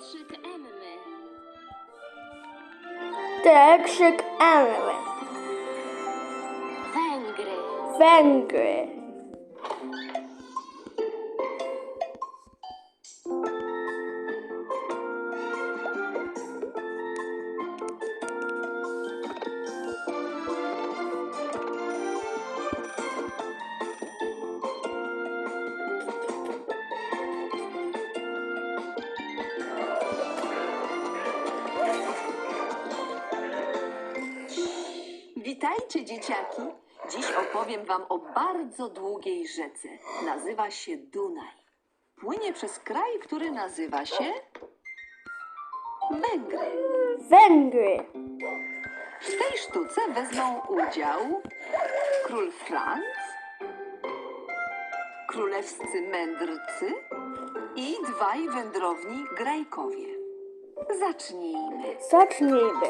krzyk Emmy. To krzyk Emmy. Węgry. Witajcie, dzieciaki! Dziś opowiem wam o bardzo długiej rzece. Nazywa się Dunaj. Płynie przez kraj, który nazywa się Węgry. Węgry. W tej sztuce wezmą udział król Franc, królewscy mędrcy i dwaj wędrowni grajkowie. Zacznijmy. Zacznijmy.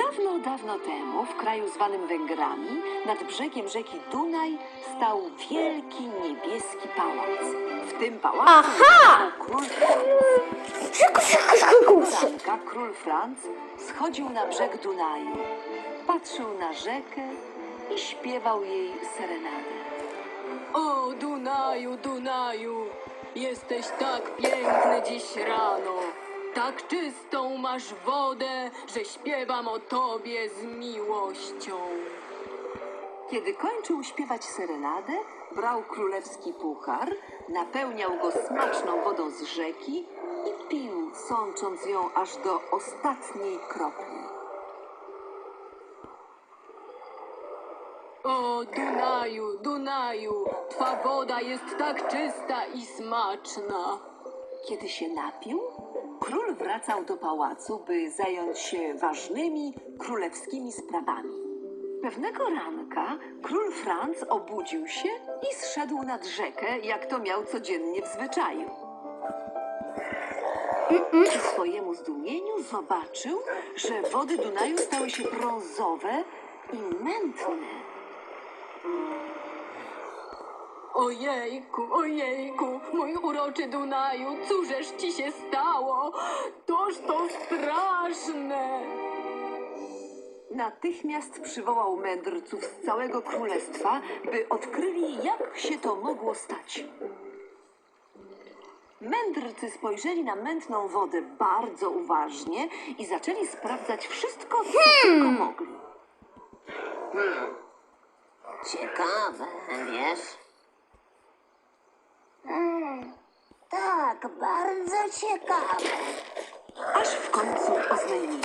Dawno, dawno temu, w kraju zwanym Węgrami, nad brzegiem rzeki Dunaj, stał wielki niebieski pałac. W tym pałacu Aha! król szybko. Ranka król Franc schodził na brzeg Dunaju, patrzył na rzekę i śpiewał jej serenadę. O Dunaju, Dunaju, jesteś tak piękny dziś rano. Tak czystą masz wodę, że śpiewam o tobie z miłością. Kiedy kończył śpiewać serenadę, brał królewski puchar, napełniał go smaczną wodą z rzeki i pił, sącząc ją aż do ostatniej kropli. O Dunaju, Dunaju, twa woda jest tak czysta i smaczna. Kiedy się napił, król wracał do pałacu, by zająć się ważnymi królewskimi sprawami. Pewnego ranka król Franc obudził się i zszedł nad rzekę, jak to miał codziennie w zwyczaju. Ku swojemu zdumieniu zobaczył, że wody Dunaju stały się brązowe i mętne. Ojejku, ojejku, mój uroczy Dunaju, cóżeż ci się stało? Toż to straszne. Natychmiast przywołał mędrców z całego królestwa, by odkryli, jak się to mogło stać. Mędrcy spojrzeli na mętną wodę bardzo uważnie i zaczęli sprawdzać wszystko, co tylko mogli. Ciekawe, wiesz? Tak, bardzo ciekawe. Aż w końcu oznajmili.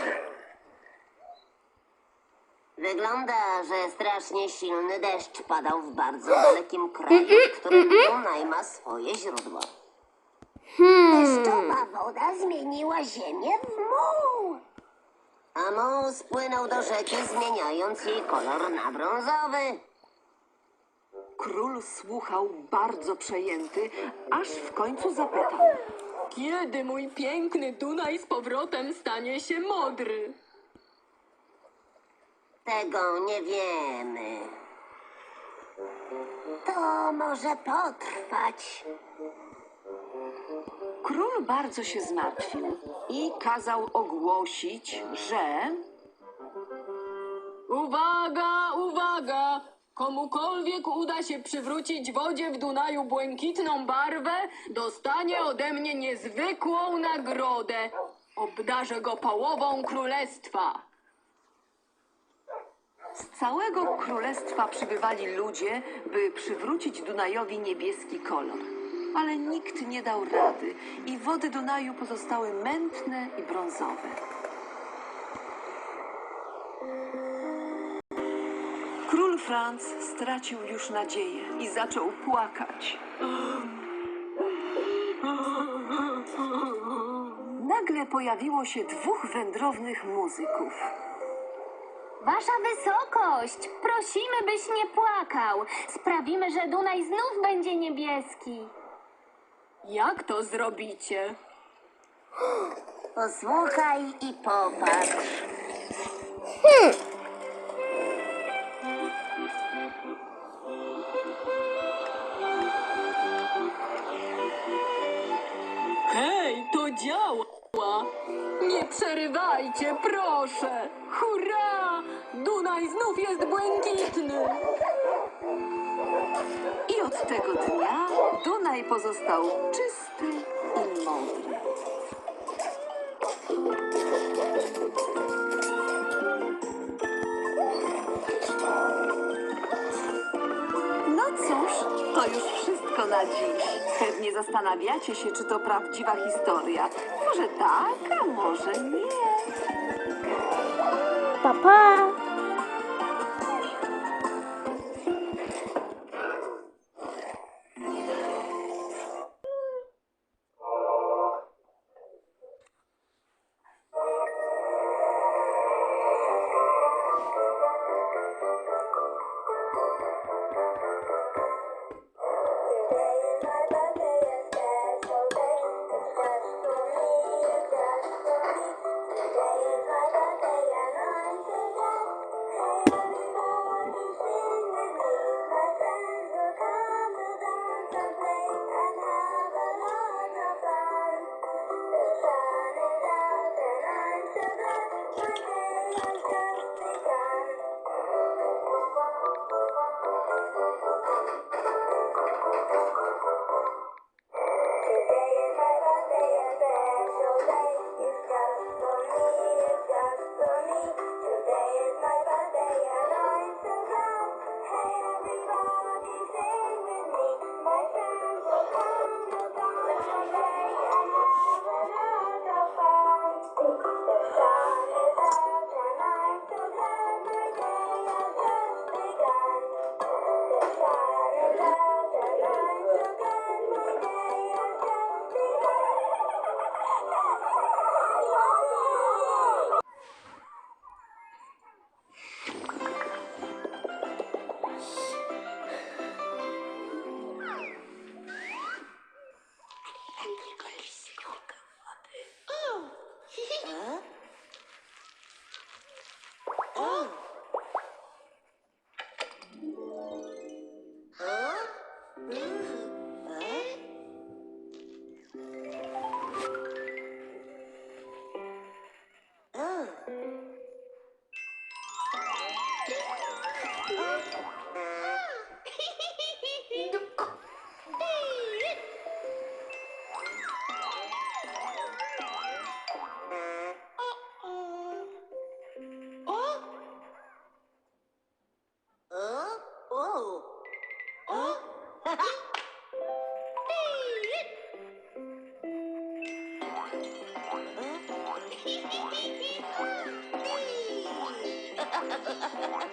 Wygląda, że strasznie silny deszcz padał w bardzo dalekim kraju, w którym Dunaj ma swoje źródło. Deszczowa woda zmieniła ziemię w muł. A muł spłynął do rzeki, zmieniając jej kolor na brązowy. Król słuchał bardzo przejęty, aż w końcu zapytał. Kiedy mój piękny Dunaj z powrotem stanie się modry? Tego nie wiemy. To może potrwać. Król bardzo się zmartwił i kazał ogłosić, że Uwaga, uwaga! Komukolwiek uda się przywrócić wodzie w Dunaju błękitną barwę, dostanie ode mnie niezwykłą nagrodę. Obdarzę go połową królestwa. Z całego królestwa przybywali ludzie, by przywrócić Dunajowi niebieski kolor. Ale nikt nie dał rady i wody Dunaju pozostały mętne i brązowe. Król Franc stracił już nadzieję i zaczął płakać. Nagle pojawiło się dwóch wędrownych muzyków. Wasza wysokość, prosimy, byś nie płakał. Sprawimy, że Dunaj znów będzie niebieski. Jak to zrobicie? Posłuchaj i popatrz. Hej, przerywajcie, proszę. Hurra! Dunaj znów jest błękitny. I od tego dnia Dunaj pozostał czysty i mądry. No cóż, to już wszystko na dziś. Pewnie zastanawiacie się, czy to prawdziwa historia. Może tak, a może nie. Pa, pa. Ha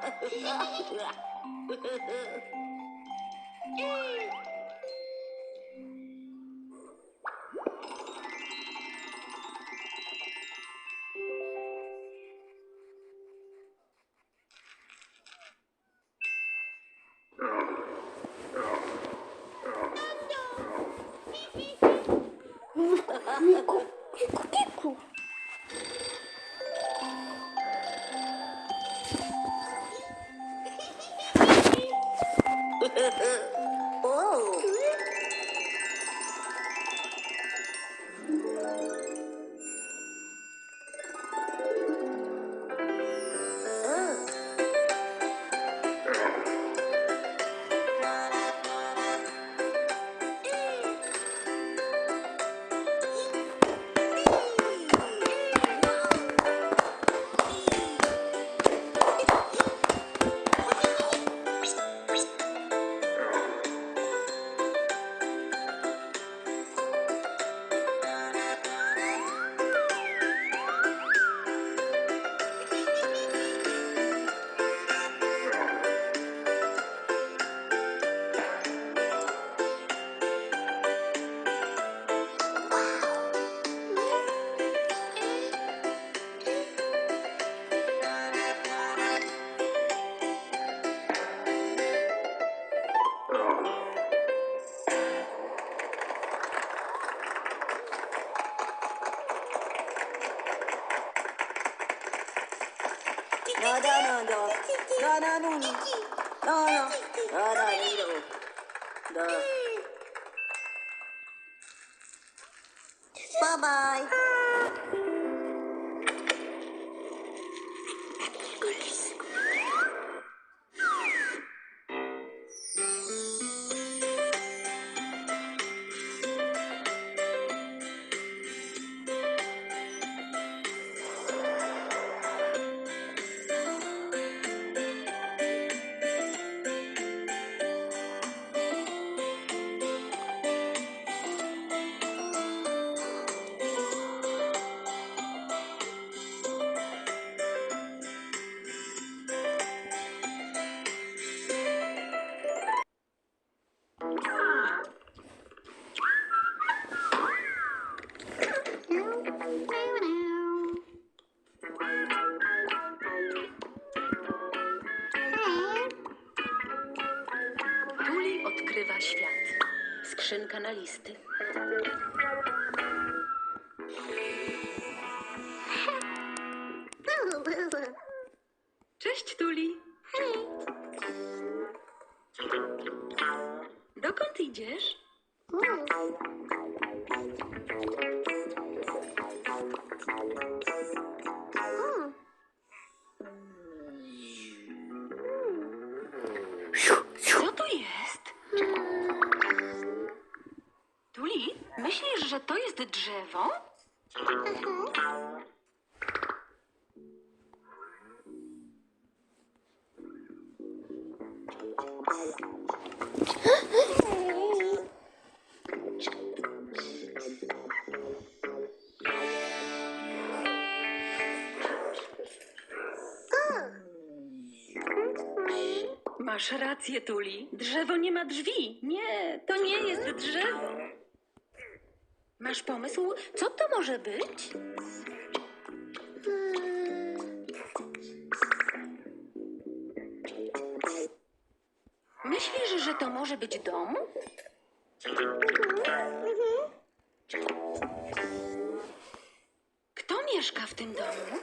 呵呵呵呵呵呵呵耶 Bye-bye. Świat. Skrzynka na listy. Cześć, Tuli. Dokąd idziesz? Co że to jest drzewo? Masz rację, Tuli. Drzewo nie ma drzwi. Nie, to nie jest drzewo. Masz pomysł, co to może być? Myślisz, że to może być dom? Kto mieszka w tym domu?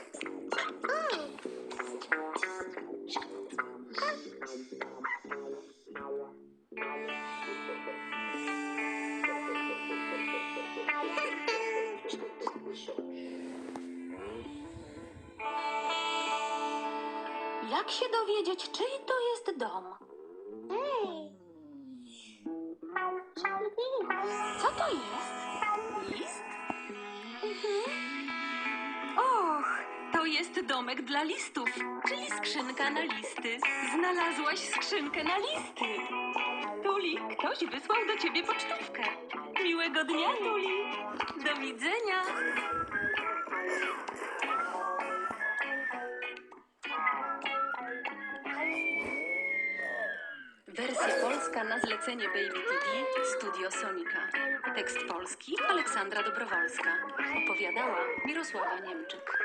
Jak się dowiedzieć, czyj to jest dom? Co to jest? List? Och, to jest domek dla listów, czyli skrzynka na listy. Znalazłaś skrzynkę na listy. Tuli, ktoś wysłał do ciebie pocztówkę. Miłego dnia, Tuli. Do widzenia. Polska na zlecenie Baby TV Studio Sonika. Tekst polski Aleksandra Dobrowolska. Opowiadała Mirosława Niemczyk.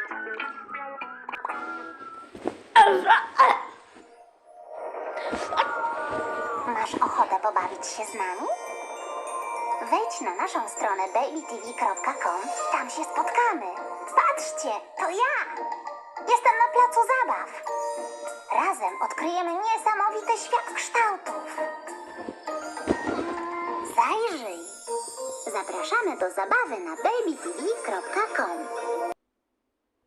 Masz ochotę pobawić się z nami? Wejdź na naszą stronę babytv.com, tam się spotkamy. Patrzcie, to ja! Jestem na placu zabaw. Razem odkryjemy niesamowity świat kształtów. Zapraszamy do zabawy na babytv.com.